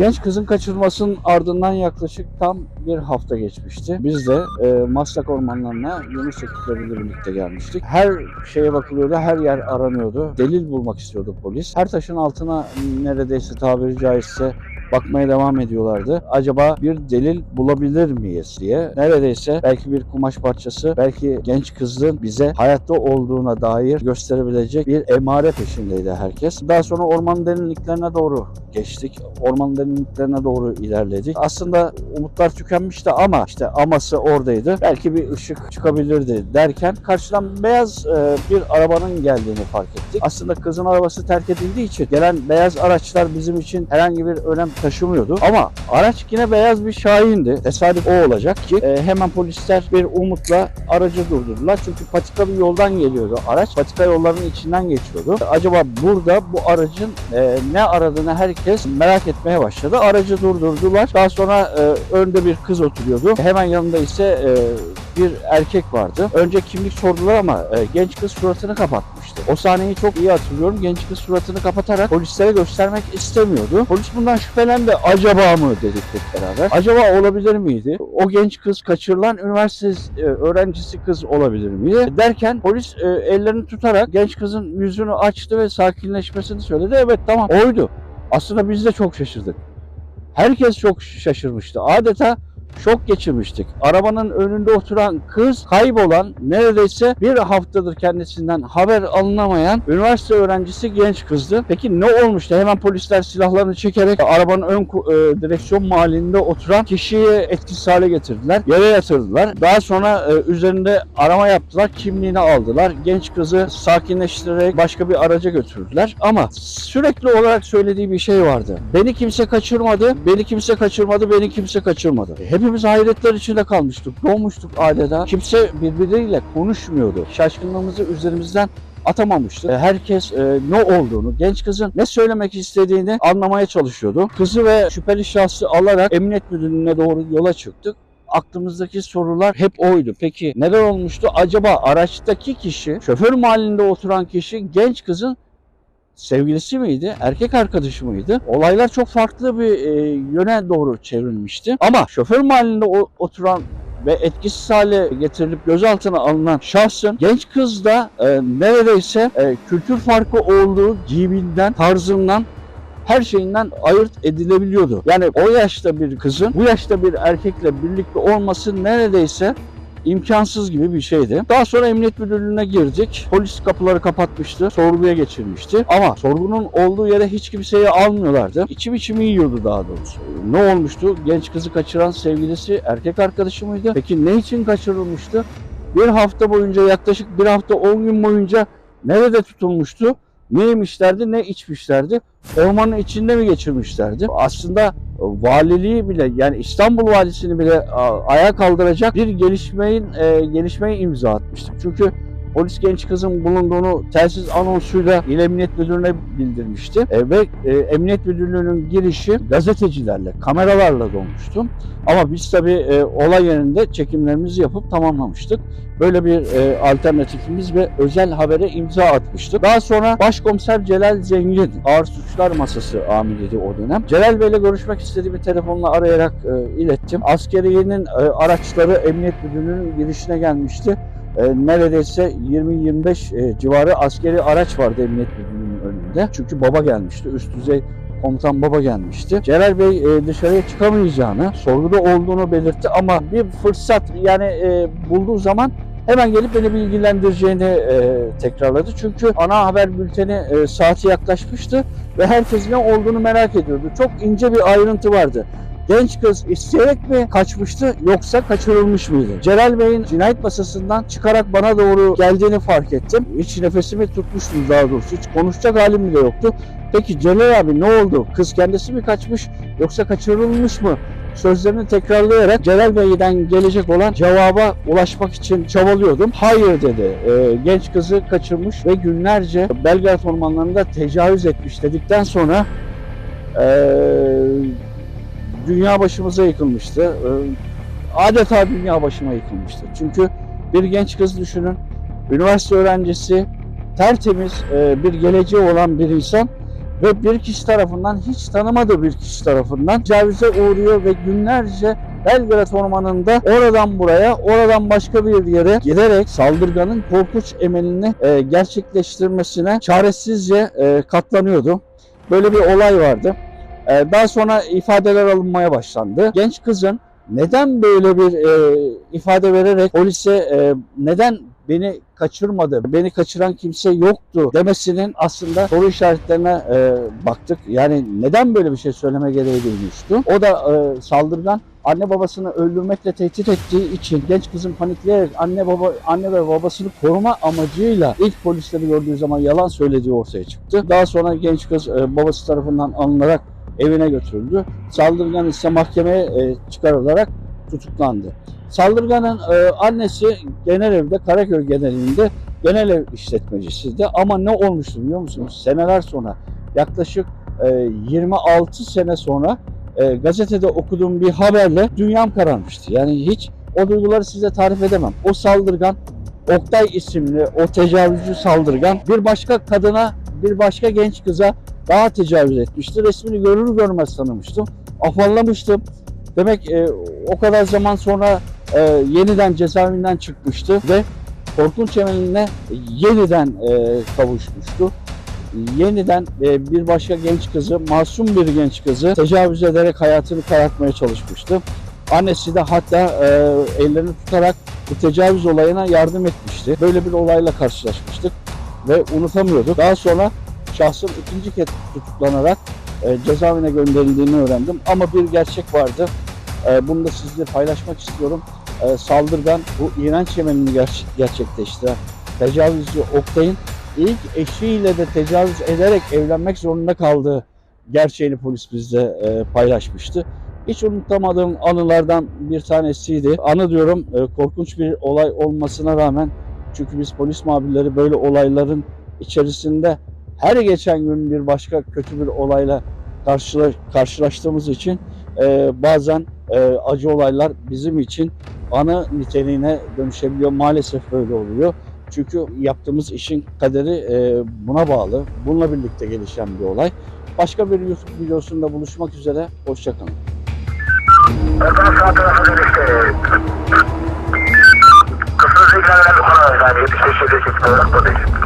Genç kızın kaçırılmasının ardından yaklaşık tam bir hafta geçmişti. Biz de e, Maslak ormanlarına Yunus ekipleriyle birlikte gelmiştik. Her şeye bakılıyordu, her yer aranıyordu. Delil bulmak istiyordu polis. Her taşın altına neredeyse tabiri caizse bakmaya devam ediyorlardı. Acaba bir delil bulabilir miyiz diye. Neredeyse belki bir kumaş parçası, belki genç kızın bize hayatta olduğuna dair gösterebilecek bir emare peşindeydi herkes. Daha sonra orman derinliklerine doğru geçtik. Orman derinliklerine doğru ilerledik. Aslında umutlar tükenmişti ama işte aması oradaydı. Belki bir ışık çıkabilirdi derken karşıdan beyaz e, bir arabanın geldiğini fark ettik. Aslında kızın arabası terk edildiği için gelen beyaz araçlar bizim için herhangi bir önem taşımıyordu. Ama araç yine beyaz bir Şahin'di. Tesadüf o olacak ki e, hemen polisler bir umutla aracı durdurdular. Çünkü patika bir yoldan geliyordu araç. Patika yollarının içinden geçiyordu. Acaba burada bu aracın e, ne aradığını herkes merak etmeye başladı. Aracı durdurdular. Daha sonra e, önde bir kız oturuyordu. Hemen yanında ise e, bir erkek vardı. Önce kimlik sordular ama e, genç kız suratını kapatmıştı. O sahneyi çok iyi hatırlıyorum. Genç kız suratını kapatarak polislere göstermek istemiyordu. Polis bundan şüphelendi. Acaba mı dedik hep beraber. Acaba olabilir miydi? O genç kız kaçırılan üniversite e, öğrencisi kız olabilir miydi? Derken polis e, ellerini tutarak genç kızın yüzünü açtı ve sakinleşmesini söyledi. Evet tamam oydu. Aslında biz de çok şaşırdık. Herkes çok şaşırmıştı. Adeta şok geçirmiştik. Arabanın önünde oturan kız kaybolan neredeyse bir haftadır kendisinden haber alınamayan üniversite öğrencisi genç kızdı. Peki ne olmuştu? Hemen polisler silahlarını çekerek arabanın ön e, direksiyon mahallinde oturan kişiyi etkisiz hale getirdiler. Yere yatırdılar. Daha sonra e, üzerinde arama yaptılar. Kimliğini aldılar. Genç kızı sakinleştirerek başka bir araca götürdüler. Ama sürekli olarak söylediği bir şey vardı. Beni kimse kaçırmadı. Beni kimse kaçırmadı. Beni kimse kaçırmadı. Hepimiz hayretler içinde kalmıştık. Doğmuştuk adeta. Kimse birbiriyle konuşmuyordu. Şaşkınlığımızı üzerimizden atamamıştı. E, Herkes e, ne olduğunu, genç kızın ne söylemek istediğini anlamaya çalışıyordu. Kızı ve şüpheli şahsı alarak emniyet müdürlüğüne doğru yola çıktık aklımızdaki sorular hep oydu. Peki neler olmuştu? Acaba araçtaki kişi, şoför mahallinde oturan kişi genç kızın sevgilisi miydi? Erkek arkadaşı mıydı? Olaylar çok farklı bir e, yöne doğru çevrilmişti. Ama şoför mahallinde o- oturan ve etkisiz hale getirilip gözaltına alınan şahsın genç kızda e, neredeyse e, kültür farkı olduğu giyiminden, tarzından her şeyinden ayırt edilebiliyordu. Yani o yaşta bir kızın bu yaşta bir erkekle birlikte olması neredeyse imkansız gibi bir şeydi. Daha sonra emniyet müdürlüğüne girdik. Polis kapıları kapatmıştı. Sorguya geçirmişti. Ama sorgunun olduğu yere hiç kimseyi almıyorlardı. İçim içimi yiyordu daha doğrusu. Ne olmuştu? Genç kızı kaçıran sevgilisi erkek arkadaşı mıydı? Peki ne için kaçırılmıştı? Bir hafta boyunca yaklaşık bir hafta 10 gün boyunca nerede tutulmuştu? Ne yemişlerdi ne içmişlerdi? Ormanın içinde mi geçirmişlerdi? Aslında valiliği bile yani İstanbul valisini bile ayağa kaldıracak bir gelişmeyin e, gelişmeye imza atmıştık. Çünkü polis genç kızın bulunduğunu telsiz anonsuyla İl Emniyet Müdürlüğü'ne bildirmişti. E, ve e, Emniyet Müdürlüğü'nün girişi gazetecilerle, kameralarla dolmuştu. Ama biz tabii e, olay yerinde çekimlerimizi yapıp tamamlamıştık. Böyle bir e, alternatifimiz ve özel habere imza atmıştık. Daha sonra Başkomiser Celal Zengin, Ağır Suçlar Masası amiriydi o dönem. Celal Bey'le görüşmek istediğimi telefonla arayarak e, ilettim. Askeriyenin e, araçları Emniyet Müdürlüğü'nün girişine gelmişti. E, neredeyse 20-25 e, civarı askeri araç vardı Emniyet Müdürlüğü'nün önünde. Çünkü baba gelmişti, üst düzey komutan baba gelmişti. Celal Bey e, dışarıya çıkamayacağını, sorguda olduğunu belirtti ama bir fırsat yani bulduğu zaman hemen gelip beni bilgilendireceğini tekrarladı. Çünkü ana haber bülteni saati yaklaşmıştı ve herkes ne olduğunu merak ediyordu. Çok ince bir ayrıntı vardı. Genç kız isteyerek mi kaçmıştı yoksa kaçırılmış mıydı? Celal Bey'in cinayet masasından çıkarak bana doğru geldiğini fark ettim. Hiç nefesimi tutmuştum daha doğrusu. Hiç konuşacak halim bile yoktu. Peki Celal abi ne oldu? Kız kendisi mi kaçmış yoksa kaçırılmış mı? Sözlerini tekrarlayarak Celal Bey'den gelecek olan cevaba ulaşmak için çabalıyordum. Hayır dedi. Ee, genç kızı kaçırmış ve günlerce Belgrad ormanlarında tecavüz etmiş dedikten sonra ee, dünya başımıza yıkılmıştı. Ee, adeta dünya başıma yıkılmıştı. Çünkü bir genç kız düşünün, üniversite öğrencisi, tertemiz e, bir geleceği olan bir insan ve bir kişi tarafından hiç tanımadığı bir kişi tarafından tacize uğruyor ve günlerce Belgrad Ormanı'nda oradan buraya, oradan başka bir yere giderek saldırganın korkunç emelini e, gerçekleştirmesine çaresizce e, katlanıyordu. Böyle bir olay vardı. E, daha sonra ifadeler alınmaya başlandı. Genç kızın neden böyle bir e, ifade vererek polise e, neden beni kaçırmadı, beni kaçıran kimse yoktu demesinin aslında soru işaretlerine e, baktık. Yani neden böyle bir şey söyleme gereği duymuştu. O da e, saldırgan anne babasını öldürmekle tehdit ettiği için genç kızın panikleyerek anne baba anne ve babasını koruma amacıyla ilk polisleri gördüğü zaman yalan söylediği ortaya çıktı. Daha sonra genç kız e, babası tarafından alınarak evine götürüldü. Saldırgan ise mahkemeye e, çıkarılarak tutuklandı. Saldırganın e, annesi genel evde Karaköy genelinde genel ev işletmecisiydi. Ama ne olmuştu biliyor musunuz? Seneler sonra yaklaşık e, 26 sene sonra e, gazetede okuduğum bir haberle dünyam kararmıştı. Yani hiç o duyguları size tarif edemem. O saldırgan Oktay isimli o tecavüzcü saldırgan bir başka kadına bir başka genç kıza daha tecavüz etmişti. Resmini görür görmez tanımıştım. Afallamıştım. Demek e, o kadar zaman sonra e, yeniden cezaevinden çıkmıştı ve korkunç emeline yeniden e, kavuşmuştu. Yeniden e, bir başka genç kızı, masum bir genç kızı tecavüz ederek hayatını karartmaya çalışmıştı. Annesi de hatta e, ellerini tutarak bu tecavüz olayına yardım etmişti. Böyle bir olayla karşılaşmıştık ve unutamıyorduk. Daha sonra şahsın ikinci kez tutuklanarak e, cezaevine gönderildiğini öğrendim. Ama bir gerçek vardı. E, bunu da sizle paylaşmak istiyorum. E, saldırgan bu iğrenç yemenini ger- gerçekleştiren tecavüzcü Oktay'ın ilk eşiyle de tecavüz ederek evlenmek zorunda kaldığı gerçeğini polis bizle e, paylaşmıştı. Hiç unutamadığım anılardan bir tanesiydi. Anı diyorum e, korkunç bir olay olmasına rağmen çünkü biz polis muhabirleri böyle olayların içerisinde her geçen gün bir başka kötü bir olayla karşıla, karşılaştığımız için e, bazen e, acı olaylar bizim için anı niteliğine dönüşebiliyor. Maalesef böyle oluyor. Çünkü yaptığımız işin kaderi e, buna bağlı. Bununla birlikte gelişen bir olay. Başka bir YouTube videosunda buluşmak üzere. Hoşçakalın. Amerikaner, der Diabetes ist, ist nicht mehr